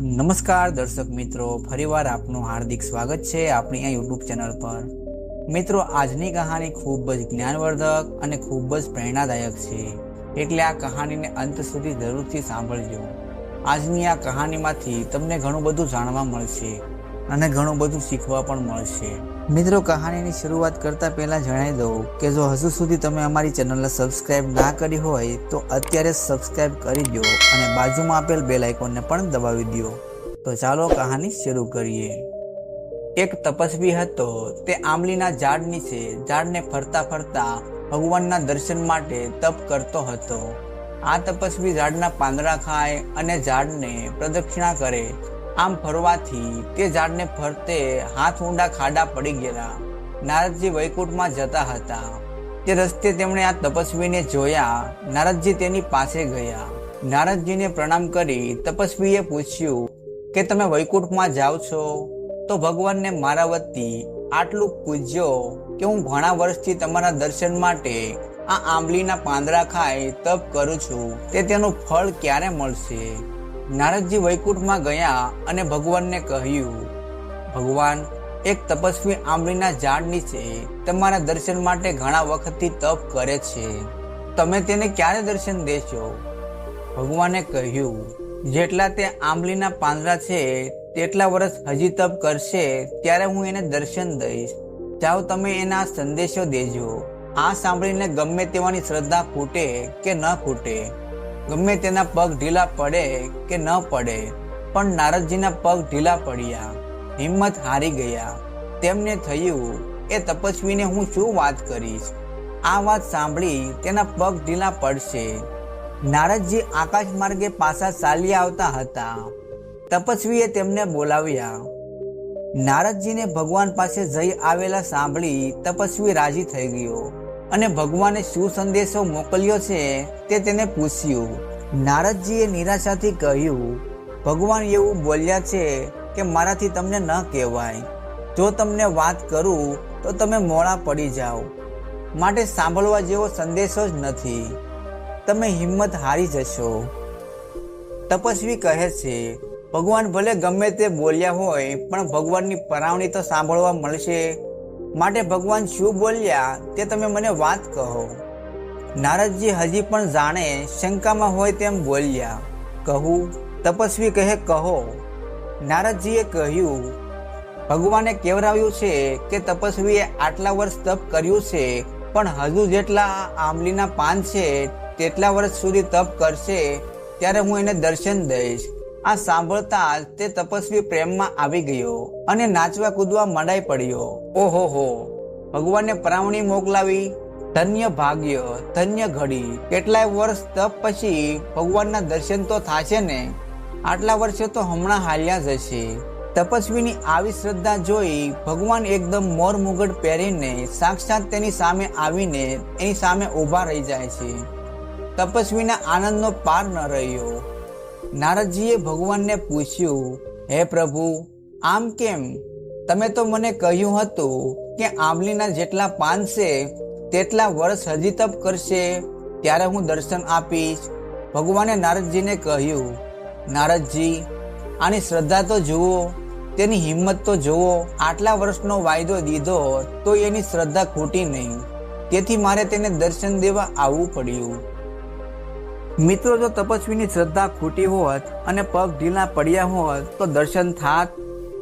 નમસ્કાર દર્શક મિત્રો, ફરીવાર આપનું હાર્દિક સ્વાગત છે આપણી આ યુટ્યુબ ચેનલ પર. મિત્રો, આજની કહાની ખૂબ જ જ્ઞાનવર્ધક અને ખૂબ જ પ્રેરણાદાયક છે. એટલે આ કહાનીને અંત સુધી જરૂરથી સાંભળજો. આજની આ કહાનીમાંથી તમને ઘણું બધું જાણવા મળશે. અને ઘણું બધું શીખવા પણ મળશે. મિત્રો કહાનીની શરૂઆત કરતા પહેલાં જણાવી દઉં કે જો હજુ સુધી તમે અમારી ચેનલને સબસ્ક્રાઇબ ના કરી હોય, તો અત્યારે સબસ્ક્રાઇબ કરી દો અને બાજુમાં આપેલ બેલ આઇકોનને પણ દબાવી દો. તો ચાલો કહાની શરૂ કરીએ. એક તપસ્વી હતો. તે આંબલીના ઝાડ નીચે ઝાડને ફરતા ફરતા ભગવાનના દર્શન માટે તપ કરતો હતો. આ તપસ્વી ઝાડના પાંદડા ખાય અને ઝાડને પ્રદક્ષિણા કરે આમ ફરવાથી તે ઝાડને ફરતે હાથ ઊંડા ખાડા પડી ગયેલા. નારદજી વૈકુંઠમાં જતા હતા. તે રસ્તે તેમણે આ તપસ્વીને જોયા. નારદજી તેની પાસે ગયા. નારદજીને પ્રણામ કરી તપસ્વીએ પૂછ્યું કે તમે વૈકુંઠમાં જાઓ છો? તો ભગવાનને મારા વતી આટલું પૂજ્યો કે હું ઘણા વર્ષથી તમારા દર્શન માટે આ આંબલીના પાંદડા ખાઈ તપ કરું છું. તે તેનું ફળ ક્યારે મળશે? નારદજી વૈકુંઠમાં ગયા અને ભગવાનને કહ્યું, ભગવાન, એક તપસ્વી આંબલીના ઝાડ નીચે તમારા દર્શન માટે ઘણા વખતથી તપ કરે છે. તમે તેને ક્યારે દર્શન દેશો? ભગવાને કહ્યું, જેટલા તે આંબલીના પાંદડા છે, તેટલા વર્ષ હજી તપ કરશે, ત્યારે હું એને દર્શન દઈશ. જાઓ તમે એના સંદેશો દેજો. આ સાંભળીને ગમે તેવાની શ્રદ્ધા ખૂટે કે ન ખૂટે. ગમે તેના પગ ઢીલા પડે કે ન પડે, પણ નારદજીના પગ ઢીલા પડ્યા, હિંમત હારી ગયા. તેમને થયું, એ તપસ્વીને હું શું વાત કરીશ? આ વાત સાંભળી તેના પગ ઢીલા પડશે. નારદજી આકાશ માર્ગે પાછા ચાલ્યા આવતા હતા. તપસ્વીએ તેમને બોલાવ્યા. નારદજીને ભગવાન પાસે જઈ આવેલા સાંભળી તપસ્વી રાજી થઈ ગયો. અને ભગવાને શું સંદેશો મોકલ્યો છે તે તેને પૂછ્યું. નારદજીએ નિરાશાથી કહ્યું, ભગવાન એવું બોલ્યા છે કે મારાથી તમને ન કહેવાય. જો તમને વાત કરું, તો તમે મોડા પડી જાઓ. માટે સાંભળવા જેવો સંદેશો જ નથી. તમે હિંમત હારી જશો. તપસ્વી કહે છે, ભગવાન ભલે ગમે તે બોલ્યા હોય, પણ ભગવાનની પરાવણી તો સાંભળવા મળશે માટે ભગવાન શું બોલ્યા તે તમે મને વાત કહો. નારદજી હજી પણ જાણે શંકામાં હોય તેમ બોલ્યા, કહું, તપસ્વી કહે, કહો. નારદજીએ કહ્યું, ભગવાને કેવરાવ્યું છે કે તપસ્વીએ આટલા વર્ષ તપ કર્યું છે, પણ હજુ જેટલા આંબલીના પાન છે, તેટલા વર્ષ સુધી તપ કરશે, ત્યારે હું એને દર્શન દઈશ. આ સાંભળતા જ તે તપસ્વી પ્રેમમાં આવી ગયો અને નાચવા કૂદવા મંડાઈ પડ્યો. ઓહો હો, ભગવાનને પરાવણી મોકલાવી. ધન્ય ભાગ્ય, ધન્ય ઘડી. કેટલાય વર્ષ તપ પછી ભગવાનના દર્શન તો થાશે ને? આટલા વર્ષે તો હમણાં હાલ્યા જશે તપસ્વીની આવી શ્રદ્ધા જોઈ ભગવાન એકદમ મોર મુગટ પહેરીને સાક્ષાત તેની સામે આવીને એની સામે ઊભા રહી જાય છે. તપસ્વીના આનંદનો પાર ન રહ્યો. નારદજીએ ભગવાનને પૂછ્યું, હે પ્રભુ, આમ કેમ? તમે તો મને કહ્યું હતું કે આંબલીના જેટલા પાન છે, તેટલા વર્ષ હજી તપ કરશે. ત્યારે હું દર્શન આપીશ. ભગવાને નારદજીને કહ્યું, નારદજી, આની શ્રદ્ધા તો જુઓ, તેની હિંમત તો જુઓ. આટલા વર્ષનો વાયદો દીધો તો એની શ્રદ્ધા ખોટી નહીં. તેથી મારે તેને દર્શન દેવા આવવું પડ્યું. મિત્રો, જો તપસ્વીની શ્રદ્ધા ખૂટી હોત અને પગ ઢીલા પડ્યા હોત, તો દર્શન થાત,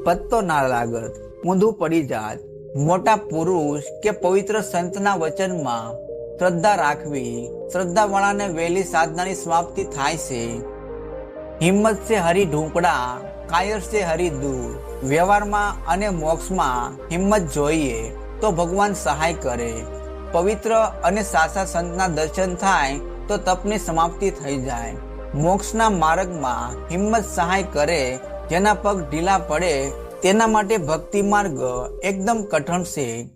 પત્તો ના લાગત, ઊંધું પડી જાત. મોટા પુરુષ કે પવિત્ર સંતના વચનમાં શ્રદ્ધા રાખવી, શ્રદ્ધાવાળાને વહેલી સાધનાની સમાપ્તિ થાય છે. હિંમત છે હરી ઢૂંકડા કાયર છે હરી દૂર વ્યવહારમાં અને મોક્ષમાં હિંમત જોઈએ તો ભગવાન સહાય કરે. પવિત્ર અને સાચા સંતના દર્શન થાય તો તપની સમાપ્તિ થઈ જાય. મોક્ષના માર્ગમાં હિંમત સહાય કરે, જેના પગ ઢીલા પડે, તેના માટે ભક્તિ માર્ગ એકદમ કઠણ છે.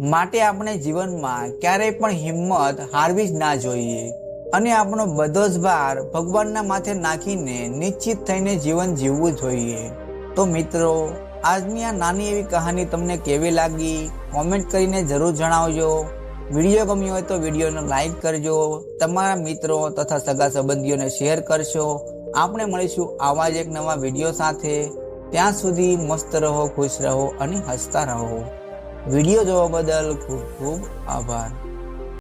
માટે આપણે જીવનમાં ક્યારેય પણ હિંમત હારવી જ ના જોઈએ. અને આપણો બધો જ ભાર ભગવાનના માથે નાખીને નિશ્ચિત થઈને જીવન જીવવું જોઈએ. તો મિત્રો, આજની આ નાની એવી કહાની તમને કેવી લાગી? કોમેન્ટ કરીને જરૂર જણાવજો. વીડિયો ગમ્યો હોય તો વિડીયોને લાઈક કરજો, તમારા મિત્રો તથા સગા સંબંધીઓને શેર કરશો. આપણે મળીશું આવા જ એક નવા વીડિયો સાથે. ત્યાં સુધી મસ્ત રહો, ખુશ રહો અને હસતા રહો. વીડિયો જોવા બદલ ખૂબ ખૂબ આભાર.